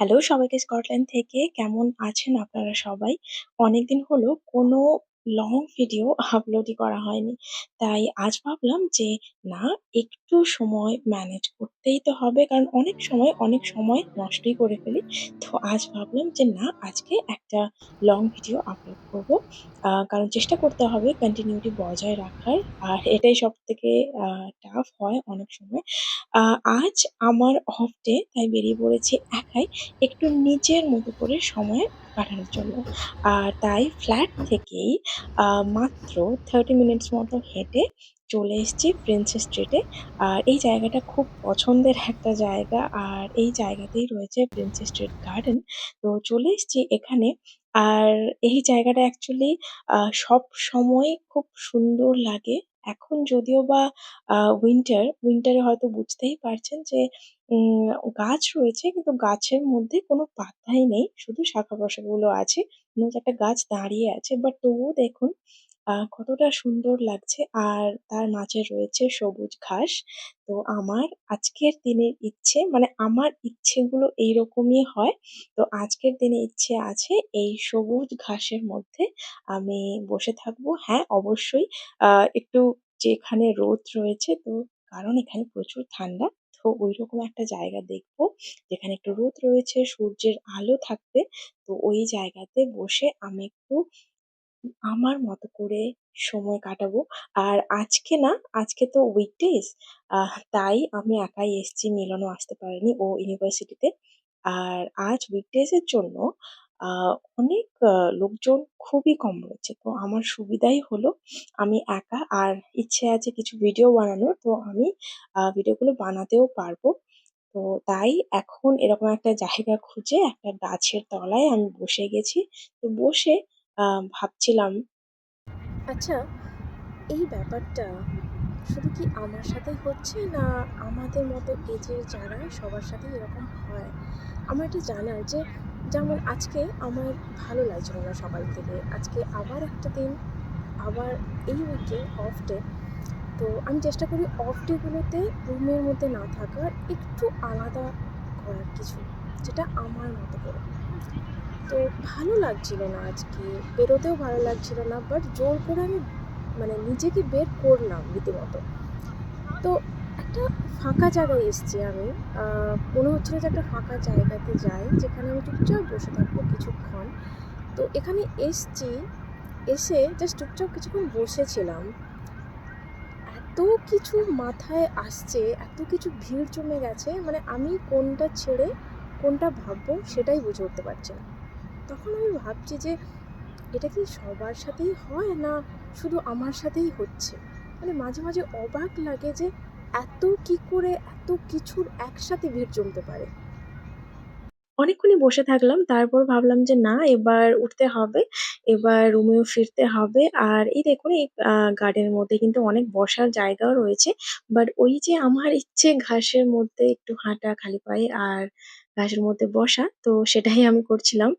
Hello সবাইকে Scotland থেকে কেমন আছেন আপনারা সবাই? অনেকদিন হলো কোনো লং ভিডিও আপলোডই করা হয়নি। তাই আজ ভাবলাম যে, না, একটু সময় ম্যানেজ করতেই তো হবে। কারণ অনেক সময়, অনেক সময় নষ্টই করে ফেলি। তো আজ ভাবলাম যে না আজকে একটা লং ভিডিও আপলোড করব। কারণ চেষ্টা করতে হবে কন্টিনিউটি বজায় রাখার। আর এটাই সব থেকে টাফ হয় অনেক সময়। আজ আমার অফ ডে তাই বেরিয়ে পড়েছি একাই একটু নিজের মতো করে সময় কাটানোর জন্য। আর তাই ফ্ল্যাট থেকেই মাত্র 30 মিনিটস মতো হেঁটে চলে এসেছি প্রিন্সেস স্ট্রিটে। আর এই জায়গাটা খুব পছন্দের একটা জায়গা। আর এই জায়গাতেই রয়েছে প্রিন্সেস স্ট্রিট গার্ডেন। তো চলে এসেছি এখানে। আর এই জায়গাটা অ্যাকচুয়ালি আ সবসময় খুব সুন্দর লাগে। এখন যদিও বা উইন্টার, উইন্টারে হয়তো বুঝতেই পারছেন যে গাছ রয়েছে কিন্তু গাছের মধ্যে কোনো পাতাই নেই। শুধু শাখা-প্রশাখাগুলো আছে। মনে একটা গাছ দাঁড়িয়ে আছে। বাট তবুও দেখুন আ কতটা সুন্দর লাগছে। আর তার মাঝে রয়েছে সবুজ ঘাস। তো আমার আজকের দিনের ইচ্ছে মানে আমার ইচ্ছেগুলো এইরকমই হয়। তো আজকের দিনে ইচ্ছে আছে এই সবুজ ঘাসের মধ্যে আমি বসে থাকব। হ্যাঁ, অবশ্যই আ একটু যেখানে রোদ রয়েছে তো কারণ এখানে প্রচুর ঠান্ডা। তো ঐরকম একটা জায়গা দেখব যেখানে একটু রোদ রয়েছে, সূর্যের আলো থাকবে। তো ওই জায়গাতে বসে আমি একটু আমার মতো করে সময় কাটাবো। আর আজকে না, আজকে তো উইকডেজ আহ তাই আমি একাই এসেছি, মিলনও আসতে পারেনি, ও ইউনিভার্সিটিতে। আর আজ এর জন্য অনেক লোকজন খুবই কম রয়েছে। তো আমার সুবিধাই হলো আমি একা আর ইচ্ছে আছে কিছু ভিডিও বানানোর। তো আমি ভিডিওগুলো বানাতেও পারব। তো তাই এখন এরকম একটা জায়গা খুঁজে একটা গাছের তলায় আমি বসে গেছি। তো বসে ভাবছিলাম আচ্ছা, এই ব্যাপারটা শুধু কি আমার সাথেই হচ্ছে না আমাদের মতো এজের যারা সবার সাথেই এরকম হয়? আমার এটা জানার যে যেমন আজকে আমার ভালো লাগছিল না সকাল থেকে। আজকে আবার একটা দিন, আবার এই উইকে অফ ডে। তো আমি চেষ্টা করি অফ ডে গুলোতে রুমের মধ্যে না থাকার, একটু আলাদা করার কিছু, যেটা আমার মতো করে। তো ভালো লাগছিল না আজকে, বেরোতেও ভালো লাগছিল না। বাট জোর করে আমি মানে নিজেকে বের করলাম রীতিমতো। তো একটা ফাঁকা জায়গায় এসেছি আমি। মনে হচ্ছিল যে একটা ফাঁকা জায়গাতে যাই, যেখানে আমি চুপচাপ বসে থাকব কিছুক্ষণ। তো এখানে এসছি, এসে জাস্ট চুপচাপ কিছুক্ষণ বসেছিলাম। এত কিছু মাথায় আসছে, এত কিছু ভিড় জমে গেছে, মানে আমি কোনটা ছেড়ে কোনটা ভাববো সেটাই বুঝে উঠতে পারছি না। তখন আমি ভাবছি যে এটা কি সবার সাথেই হয় না শুধু আমার সাথেই হচ্ছে? মানে মাঝে, মাঝে অবাক লাগে যে এত কি করে এত কিছুর একসাথে ভিড় জমতে পারে? অনেকক্ষণই বসে থাকলাম। তারপর ভাবলাম যে না এবার উঠতে হবে। এবার রুমেও ফিরতে হবে। আর এই দেখুন এই আ গার্ডেনের মধ্যে কিন্তু অনেক বসার জায়গাও রয়েছে। বাট ওই যে আমার ইচ্ছে ঘাসের মধ্যে একটু হাঁটা খালি পায়ে আর ঘাসের মধ্যে বসা, তো সেটাই আমি করছিলাম।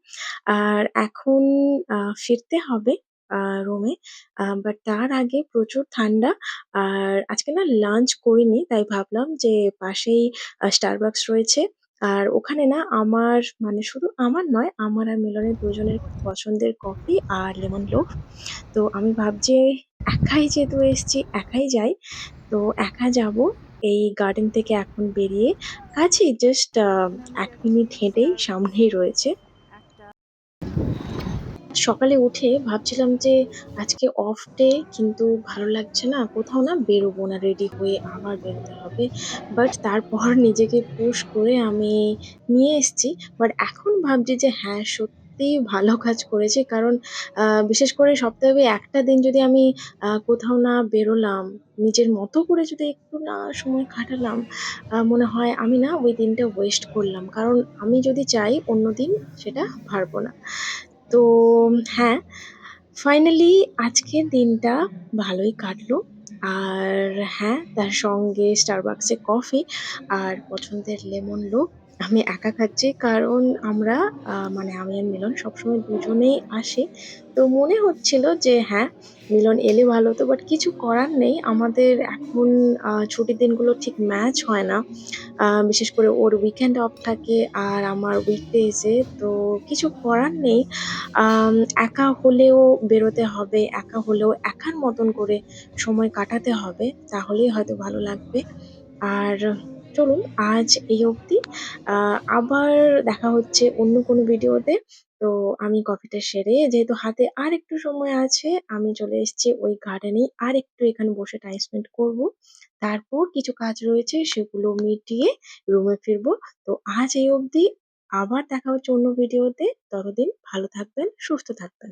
আর এখন ফিরতে হবে রুমে। বাট তার আগে প্রচুর ঠান্ডা। আর আজকে না লাঞ্চ করিনি। তাই ভাবলাম যে পাশেই Starbucks রয়েছে। আর ওখানে না আমার মানে শুধু আমার নয়, আমার আর মিলনের দুজনের পছন্দের কফি আর লেমন লোফ। তো আমি ভাবছি একাই যেহেতু এসছি একাই যাই। তো একা যাব এই গার্ডেন থেকে এখন বেরিয়ে কাছেই জাস্ট এক মিনিট হেঁটেই সামনেই রয়েছে। সকালে উঠে ভাবছিলাম যে আজকে অফ ডে কিন্তু ভালো লাগছে না। কোথাও না বেরোবো না রেডি হয়ে আবার বেরোতে হবে। বাট তারপর নিজেকে পুশ করে আমি নিয়ে এসেছি। বাট এখন ভাবছি যে হ্যাঁ, সত্যিই ভালো কাজ করেছি। কারণ বিশেষ করে সপ্তাহে একটা দিন যদি আমি কোথাও না বেরোলাম, নিজের মতো করে যদি একটু না সময় কাটালাম, মনে হয় আমি না ওই দিনটা ওয়েস্ট করলাম। কারণ আমি যদি চাই অন্যদিন সেটা পারব না। তো হ্যাঁ, ফাইনালি আজকের দিনটা ভালোই কাটলো। আর হ্যাঁ, তার সঙ্গে স্টারবাক্সে কফি আর পছন্দের লেমন লোফ। আমি একা খাচ্ছি কারণ আমরা মানে আমি আর মিলন সবসময় দুজনেই আসি। তো মনে হচ্ছিল যে হ্যাঁ, মিলন এলে ভালো হতো। বাট কিছু করার নেই। আমাদের এখন ছুটির দিনগুলো ঠিক ম্যাচ হয় না। বিশেষ করে ওর উইকেন্ড অফ থাকে আর আমার উইকডেজ। তো কিছু করার নেই। একা হলেও বেরোতে হবে, একা হলেও একার মতন করে সময় কাটাতে হবে। তাহলেই হয়তো ভালো লাগবে। আর চলুন আজ এই অবধি। আবার দেখা হচ্ছে অন্য কোনো ভিডিওতে। তো আমি কফিটা সেরে যেহেতু হাতে আরেকটু সময় আছে, আমি চলে এসেছি ওই গার্ডেনেই আরেকটু এখানে বসে টাইম স্পেন্ড করব। তারপর কিছু কাজ রয়েছে সেগুলো মিটিয়ে রুমে ফিরব। তো আজ এই অবধি। আবার দেখা হচ্ছে অন্য ভিডিওতে। ততদিন ভালো থাকবেন, সুস্থ থাকবেন।